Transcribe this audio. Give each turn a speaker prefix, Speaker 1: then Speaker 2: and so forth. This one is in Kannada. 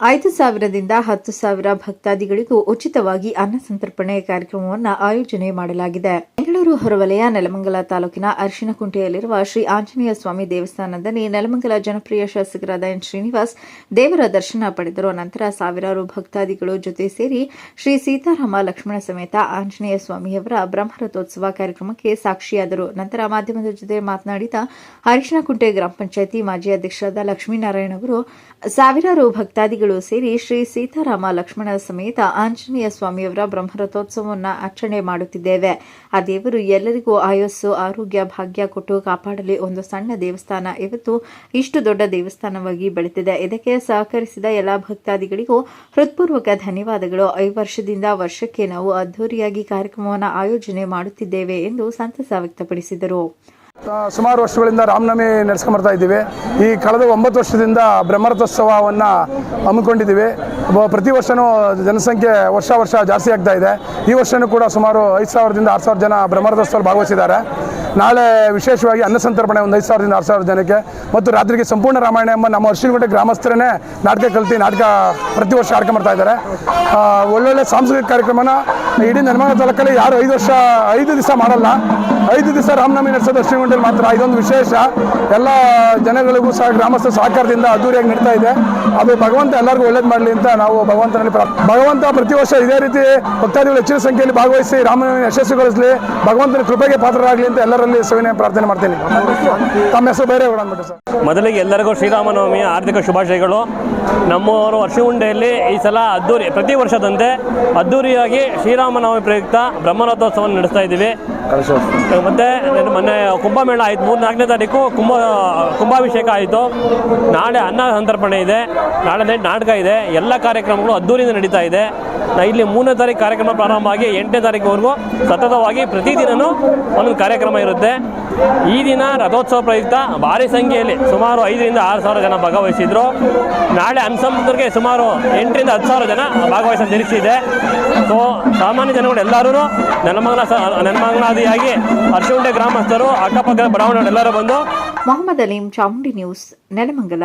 Speaker 1: ಐದು ಸಾವಿರದಿಂದ ಹತ್ತು ಸಾವಿರ ಭಕ್ತಾದಿಗಳಿಗೂ ಉಚಿತವಾಗಿ ಅನ್ನ ಸಂತರ್ಪಣೆ ಕಾರ್ಯಕ್ರಮವನ್ನು ಆಯೋಜನೆ ಮಾಡಲಾಗಿದೆ. ಬೆಂಗಳೂರು ಹೊರವಲಯ, ನೆಲಮಂಗಲ ತಾಲೂಕಿನ ಅರಿಶಿನಕುಂಟೆಯಲ್ಲಿರುವ ಶ್ರೀ ಆಂಜನೇಯ ಸ್ವಾಮಿ ದೇವಸ್ಥಾನದಲ್ಲಿ ನೆಲಮಂಗಲ ಜನಪ್ರಿಯ ಶಾಸಕರಾದ ಎನ್ ಶ್ರೀನಿವಾಸ್ ದೇವರ ದರ್ಶನ ಪಡೆದರು. ನಂತರ ಸಾವಿರಾರು ಭಕ್ತಾದಿಗಳು ಜೊತೆ ಸೇರಿ ಶ್ರೀ ಸೀತಾರಾಮ ಲಕ್ಷ್ಮಣ ಸಮೇತ ಆಂಜನೇಯ ಸ್ವಾಮಿಯವರ ಬ್ರಹ್ಮರಥೋತ್ಸವ ಕಾರ್ಯಕ್ರಮಕ್ಕೆ ಸಾಕ್ಷಿಯಾದರು. ನಂತರ ಮಾಧ್ಯಮದ ಜೊತೆ ಮಾತನಾಡಿದ ಅರಿಶಿನಕುಂಟೆ ಗ್ರಾಮ ಪಂಚಾಯಿತಿ ಮಾಜಿ ಅಧ್ಯಕ್ಷರಾದ ಲಕ್ಷ್ಮೀನಾರಾಯಣ ಅವರು, ಸಾವಿರಾರು ಭಕ್ತಾದಿಗಳು ಸೇರಿ ಶ್ರೀ ಸೀತಾರಾಮ ಲಕ್ಷ್ಮಣ ಸಮೇತ ಆಂಜನೇಯ ಸ್ವಾಮಿಯವರ ಬ್ರಹ್ಮರಥೋತ್ಸವವನ್ನು ಆಚರಣೆ ಮಾಡುತ್ತಿದ್ದೇವೆ. ಆ ದೇವರು ಎಲ್ಲರಿಗೂ ಆಯಸ್ಸು, ಆರೋಗ್ಯ, ಭಾಗ್ಯ ಕೊಟ್ಟು ಕಾಪಾಡಲಿ. ಒಂದು ಸಣ್ಣ ದೇವಸ್ಥಾನ ಇವತ್ತು ಇಷ್ಟು ದೊಡ್ಡ ದೇವಸ್ಥಾನವಾಗಿ ಬೆಳೆದಿದೆ ಇದಕ್ಕೆ ಸಹಕರಿಸಿದ ಎಲ್ಲ ಭಕ್ತಾದಿಗಳಿಗೂ ಹೃತ್ಪೂರ್ವಕ ಧನ್ಯವಾದಗಳು. ಐದು ವರ್ಷದಿಂದ ವರ್ಷಕ್ಕೆ ನಾವು ಅದ್ಧೂರಿಯಾಗಿ ಕಾರ್ಯಕ್ರಮವನ್ನು ಆಯೋಜನೆ ಮಾಡುತ್ತಿದ್ದೇವೆ ಎಂದು ಸಂತಸ ವ್ಯಕ್ತಪಡಿಸಿದರು.
Speaker 2: ಸುಮಾರು ವರ್ಷಗಳಿಂದ ರಾಮನವಮಿ ನಡೆಸ್ಕೊಂಬರ್ತಾ ಇದ್ದೀವಿ. ಈ ಕಳೆದ ಒಂಬತ್ತು ವರ್ಷದಿಂದ ಬ್ರಹ್ಮರಥೋತ್ಸವವನ್ನು ಹಮ್ಮಿಕೊಂಡಿದ್ದೀವಿ. ಪ್ರತಿ ವರ್ಷವೂ ಜನಸಂಖ್ಯೆ ವರ್ಷ ವರ್ಷ ಜಾಸ್ತಿ ಆಗ್ತಾ ಇದೆ. ಈ ವರ್ಷವೂ ಕೂಡ ಸುಮಾರು ಐದು ಸಾವಿರದಿಂದ ಆರು ಸಾವಿರ ಜನ ಬ್ರಹ್ಮರಥೋತ್ಸವ ಭಾಗವಹಿಸಿದ್ದಾರೆ. ನಾಳೆ ವಿಶೇಷವಾಗಿ ಅನ್ನಸಂತರ್ಪಣೆ ಒಂದು ಐದು ಸಾವಿರದಿಂದ ಆರು ಸಾವಿರ ಜನಕ್ಕೆ ಮತ್ತು ರಾತ್ರಿಗೆ ಸಂಪೂರ್ಣ ರಾಮಾಯಣ ಎಂಬ ನಮ್ಮ ಅರ್ಶಿನಗುಂಟೆ ಗ್ರಾಮಸ್ಥರೇ ನಾಟಕ ಕಲಿತು ನಾಟಕ ಪ್ರತಿ ವರ್ಷ ಆಡ್ಕೊಂಬರ್ತಾ ಇದ್ದಾರೆ. ಆ, ಒಳ್ಳೊಳ್ಳೆ ಸಾಂಸ್ಕೃತಿಕ ಕಾರ್ಯಕ್ರಮನ ಇಡೀ ನಿರ್ಮಾಣ ತಾಲೂಕಲ್ಲಿ ಯಾರು ಐದು ವರ್ಷ ಐದು ದಿವಸ ಮಾಡಲ್ಲ. ಐದು ದಿವಸ ರಾಮನವಮಿ ನಡೆಸೋದು ಅಶ್ವಿನಗುಂಟೆಯಲ್ಲಿ ಮಾತ್ರ. ಇದೊಂದು ವಿಶೇಷ. ಎಲ್ಲ ಜನಗಳಿಗೂ ಸಹ ಗ್ರಾಮಸ್ಥ ಸಹಕಾರದಿಂದ ಅದ್ದೂರಿಯಾಗಿ ನಡೀತಾ ಇದೆ. ಅದು ಭಗವಂತ ಎಲ್ಲರಿಗೂ ಒಳ್ಳೇದು ಮಾಡಲಿ ಅಂತ ನಾವು ಭಗವಂತನಲ್ಲಿ ಭಗವಂತ ಪ್ರತಿ ವರ್ಷ ಇದೇ ರೀತಿ ಭಕ್ತಾದಿಗಳು ಹೆಚ್ಚಿನ ಸಂಖ್ಯೆಯಲ್ಲಿ ಭಾಗವಹಿಸಿ ರಾಮನವಮಿ ಯಶಸ್ವಿಗೊಳಿಸಲಿ. ಭಗವಂತನ ಕೃಪೆಗೆ ಪಾತ್ರರಾಗಲಿ ಅಂತ ಎಲ್ಲರಲ್ಲಿ ಸವಿನಯ ಪ್ರಾರ್ಥನೆ ಮಾಡ್ತೀನಿ. ತಮ್ಮ ಹೆಸರು ಬೇರೆ ಸರ್.
Speaker 3: ಮೊದಲಿಗೆ ಎಲ್ಲರಿಗೂ ಶ್ರೀರಾಮನವಮಿ ಆರ್ಥಿಕ ಶುಭಾಶಯಗಳು. ನಮ್ಮವರು ವರ್ಷಗುಂಡೆಯಲ್ಲಿ ಈ ಸಲ ಅದ್ದೂರಿ, ಪ್ರತಿ ವರ್ಷದಂತೆ ಅದ್ದೂರಿಯಾಗಿ ಶ್ರೀರಾಮನವಮಿ ಪ್ರಯುಕ್ತ ಬ್ರಹ್ಮರಥೋತ್ಸವವನ್ನು ನಡೆಸ್ತಾ ಇದ್ದೀವಿ. ಮತ್ತೆ ಮೊನ್ನೆ ಕುಂಭಮೇಳ ಆಯ್ತು. ಮೂರು ನಾಲ್ಕನೇ ತಾರೀಕು ಕುಂಭ, ಕುಂಭಾಭಿಷೇಕ ಆಯಿತು. ನಾಳೆ ಅನ್ನ ಸಂತರ್ಪಣೆ ಇದೆ. ನಾಳೆ ನೈಟ್ ನಾಟಕ ಇದೆ. ಎಲ್ಲ ಕಾರ್ಯಕ್ರಮಗಳು ಅದ್ದೂರಿಯಿಂದ ನಡೀತಾ ಇದೆ. ಇಲ್ಲಿ ಮೂರನೇ ತಾರೀಕು ಕಾರ್ಯಕ್ರಮ ಪ್ರಾರಂಭ ಆಗಿ ಎಂಟನೇ ತಾರೀಕುವರೆಗೂ ಸತತವಾಗಿ ಪ್ರತಿದಿನವೂ ಒಂದೊಂದು ಕಾರ್ಯಕ್ರಮ ಇರುತ್ತೆ. ಈ ದಿನ ರಥೋತ್ಸವ ಪ್ರಯುಕ್ತ ಭಾರಿ ಸಂಖ್ಯೆಯಲ್ಲಿ ಸುಮಾರು ಐದರಿಂದ ಆರು ಸಾವಿರ ಜನ ಭಾಗವಹಿಸಿದ್ರು. ನಾಳೆ ಅನ್ಸಂತರಿಗೆ ಸುಮಾರು ಎಂಟರಿಂದ ಹತ್ತು ಸಾವಿರ ಜನ ಭಾಗವಹಿಸಲು ನಿರೀಕ್ಷೆ ಇದೆ. ಸೊ ಸಾಮಾನ್ಯ ಜನಗಳು ಎಲ್ಲರೂ ನೆಲಮಂಗಲ ಸ ನೆಲಮಂಗಲಾದಿಯಾಗಿ ಅರ್ಶಿಗುಂಟೆ ಗ್ರಾಮಸ್ಥರು ಅಕ್ಕಪಕ್ಕದ ಬಡಾವಣೆ ಎಲ್ಲರೂ ಬಂದು
Speaker 1: ಮೊಹಮ್ಮದ್ ಅಲೀಂ ಚಾಮುಂಡಿ ನ್ಯೂಸ್ ನೆಲಮಂಗಲ.